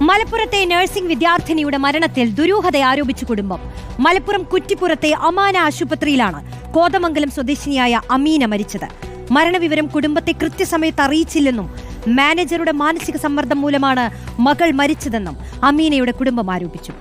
മലപ്പുറത്തെ നഴ്സിംഗ് വിദ്യാർത്ഥിനിയുടെ മരണത്തിൽ ദുരൂഹത ആരോപിച്ചു കുടുംബം. മലപ്പുറം കുറ്റിപ്പുറത്തെ അമാന ആശുപത്രിയിലാണ് കോതമംഗലം സ്വദേശിനിയായ അമീന മരിച്ചത്. മരണവിവരം കുടുംബത്തെ കൃത്യസമയത്ത് അറിയിച്ചില്ലെന്നും മാനേജറുടെ മാനസിക സമ്മർദ്ദം മൂലമാണ് മകൾ മരിച്ചതെന്നും അമീനയുടെ കുടുംബം ആരോപിച്ചു.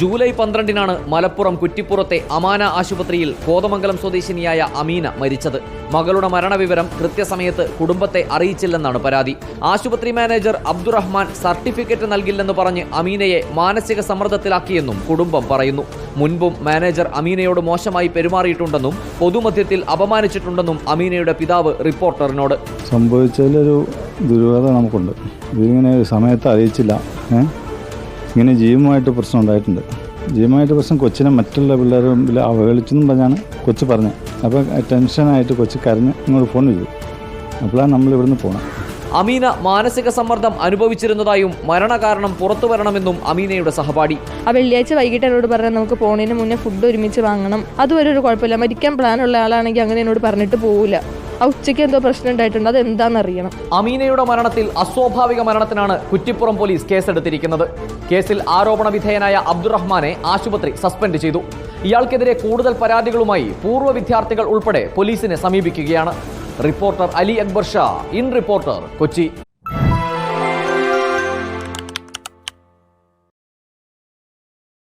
ജൂലൈ പന്ത്രണ്ടിനാണ് മലപ്പുറം കുറ്റിപ്പുറത്തെ അമാന ആശുപത്രിയിൽ കോതമംഗലം സ്വദേശിനിയായ അമീന മരിച്ചത്. മകളുടെ മരണവിവരം കൃത്യസമയത്ത് കുടുംബത്തെ അറിയിച്ചില്ലെന്നാണ് പരാതി. ആശുപത്രി മാനേജർ അബ്ദുറഹ്മാൻ സർട്ടിഫിക്കറ്റ് നൽകില്ലെന്ന് പറഞ്ഞ് അമീനയെ മാനസിക സമ്മർദ്ദത്തിലാക്കിയെന്നും കുടുംബം പറയുന്നു. മുൻപും മാനേജർ അമീനയോട് മോശമായി പെരുമാറിയിട്ടുണ്ടെന്നും പൊതുമധ്യത്തിൽ അപമാനിച്ചിട്ടുണ്ടെന്നും അമീനയുടെ പിതാവ് റിപ്പോർട്ടറിനോട്. സംഭവിച്ചതിലൊരു ദുരൂഹത നമുക്കുണ്ട്. ഇതിങ്ങനെ സമയത്ത് അറിയിച്ചില്ല. ഇങ്ങനെ ജീവുമായിട്ട് പ്രശ്നം ഉണ്ടായിട്ടുണ്ട്. ജീവുമായിട്ട് പ്രശ്നം കൊച്ചിനെ മറ്റുള്ള പിള്ളേരും മുമ്പിൽ അവഹേളിച്ചെന്നും പറഞ്ഞാണ് കൊച്ചു പറഞ്ഞത്. അപ്പോൾ ടെൻഷനായിട്ട് കൊച്ചു കരഞ്ഞ് ഇങ്ങോട്ട് ഫോൺ ചെയ്തു അപ്പോഴാണ് നമ്മൾ ഇവിടുന്ന് പോകണം അമീന മാനസിക സമ്മർദ്ദം അനുഭവിച്ചിരുന്നതായും മരണകാരണം പുറത്തു വരണമെന്നും അമീനയുടെ സഹപാഠി. ആ വെള്ളിയാഴ്ച വൈകിട്ട് എന്നോട് പറഞ്ഞാൽ നമുക്ക് പോണതിന് മുന്നേ ഫുഡ് ഒരുമിച്ച് വാങ്ങണം. അതുവരെ ഒരു കുഴപ്പമില്ല. മരിക്കാൻ പ്ലാൻ ഉള്ള ആളാണെങ്കിൽ അങ്ങനെ എന്നോട് പറഞ്ഞിട്ട് പോവില്ല ആ ഉച്ചയ്ക്ക് എന്തോ പ്രശ്നം ഉണ്ടായിട്ടുണ്ട്. അത് എന്താണെന്ന് അറിയണം അമീനയുടെ മരണത്തിൽ അസ്വാഭാവിക മരണത്തിനാണ് കുറ്റിപ്പുറം പോലീസ് കേസെടുത്തിരിക്കുന്നത്. കേസിൽ ആരോപണ വിധേയനായ അബ്ദുറഹ്മാനെ ആശുപത്രി സസ്പെൻഡ് ചെയ്തു. ഇയാൾക്കെതിരെ കൂടുതൽ പരാതികളുമായി പൂർവ വിദ്യാർത്ഥികൾ ഉൾപ്പെടെ പോലീസിനെ സമീപിക്കുകയാണ്. Reporter Ali Akbar Shah in reporter Kochi.